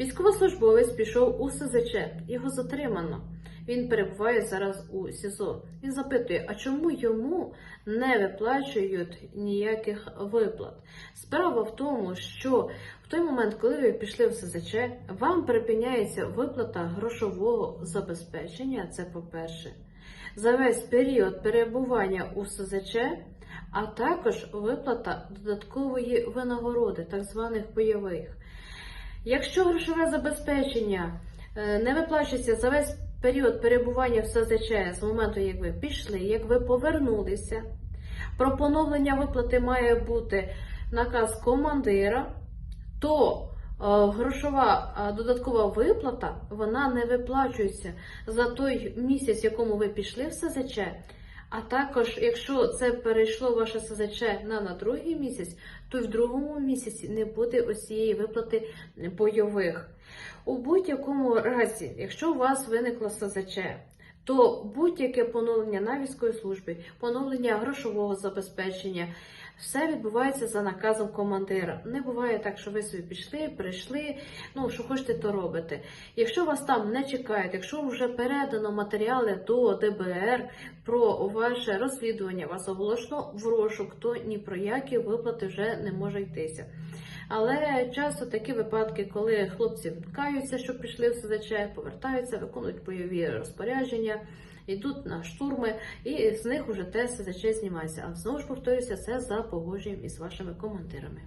Військовослужбовець пішов у СЗЧ, його затримано. Він перебуває зараз у СІЗО. Він запитує, а чому йому не виплачують ніяких виплат? Справа в тому, що в той момент, коли ви пішли в СЗЧ, вам припиняється виплата грошового забезпечення. Це по-перше, за весь період перебування у СЗЧ, а також виплата додаткової винагороди, так званих бойових. Якщо грошове забезпечення е, не виплачується за весь період перебування в СЗЧ з моменту, як ви пішли, як ви повернулися, про поновлення виплати має бути наказ командира, то е, грошова е, додаткова виплата вона не виплачується за той місяць, якому ви пішли в СЗЧ. А також, якщо це перейшло ваше СЗЧ на, на другий місяць, то й в другому місяці не буде ось цієї виплати бойових. У будь-якому разі, якщо у вас виникло СЗЧ, то будь-яке поновлення на військовій службі, поновлення грошового забезпечення, все відбувається за наказом командира. Не буває так, що ви собі пішли, прийшли, ну що хочете, то робите. Якщо вас там не чекають, якщо вже передано матеріали до ДБР про ваше розслідування, вас оголошено в розшук, то ні про які виплати вже не може йтися. Але часто такі випадки, коли хлопці каються, що пішли в СЗЧ, повертаються, виконують бойові розпорядження, йдуть на штурми, і з них уже те СЗЧ знімається. А знову ж повторюся, це за погодженням із вашими командирами.